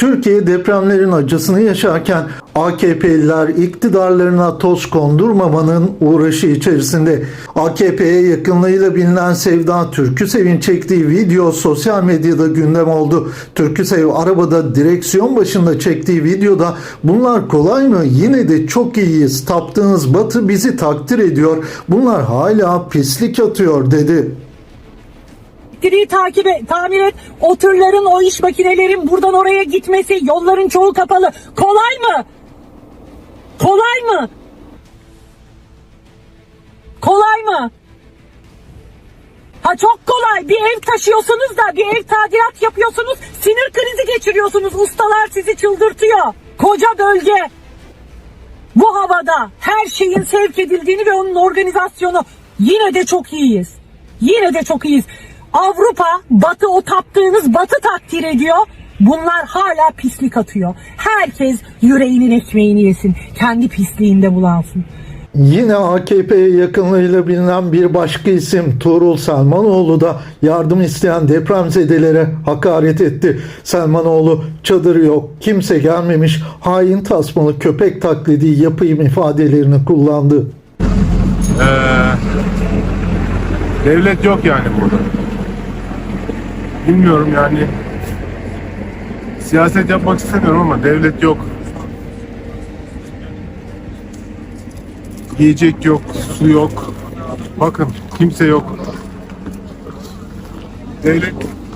Türkiye depremlerin acısını yaşarken AKP'liler iktidarlarına toz kondurmamanın uğraşı içerisinde. AKP'ye yakınlığıyla bilinen Sevda Türküsev'in çektiği video sosyal medyada gündem oldu. Türküsev arabada direksiyon başında çektiği videoda bunlar kolay mı? Yine de çok iyiyiz. Taptığınız batı bizi takdir ediyor. Bunlar hala pislik atıyor dedi. Elektriği takip et, tamir et. O tırların, o iş makinelerin buradan oraya gitmesi, yolların çoğu kapalı. Kolay mı? Kolay mı? Kolay mı? Ha çok kolay. Bir ev taşıyorsunuz da bir ev tadilat yapıyorsunuz. Sinir krizi geçiriyorsunuz. Ustalar sizi çıldırtıyor. Koca bölge. Bu havada her şeyin sevk edildiğini ve onun organizasyonu yine de çok iyiyiz. Yine de çok iyiyiz. Avrupa, Batı o taptığınız Batı takdir ediyor. Bunlar hala pislik atıyor. Herkes yüreğinin ekmeğini yesin. Kendi pisliğinde bulansın. Yine AKP'ye yakınlığıyla bilinen bir başka isim Tuğrul Selmanoğlu da yardım isteyen depremzedelere hakaret etti. Selmanoğlu çadır yok, kimse gelmemiş, hain tasmalı köpek taklidi yapayım ifadelerini kullandı. Ee, devlet yok yani burada. Bilmiyorum yani. Siyaset yapmak istemiyorum ama devlet yok. Yiyecek yok, su yok. Bakın kimse yok. Devlet,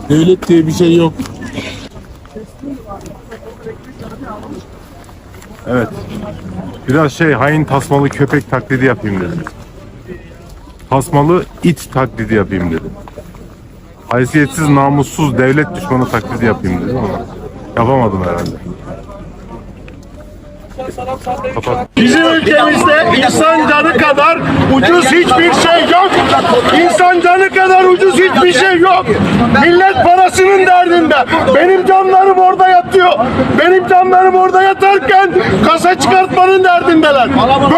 devlet diye bir şey yok. Evet. Biraz şey hain tasmalı köpek taklidi yapayım dedim. Tasmalı it taklidi yapayım dedim. Haysiyetsiz, namussuz devlet düşmanı taklidi yapayım dedim ama yapamadım herhalde. Bizim ülkemizde insan canı kadar ucuz hiçbir şey yok. İnsan canı kadar ucuz hiçbir şey yok. Millet parasının derdinde. Benim canlarım orada yatıyor. Benim canlarım orada yatarken kasa çıkartmanın derdindeler.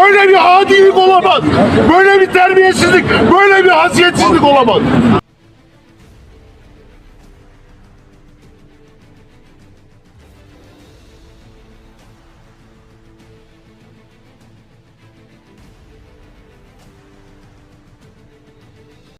Böyle bir adilik olamaz. Böyle bir terbiyesizlik, böyle bir hasiyetsizlik olamaz.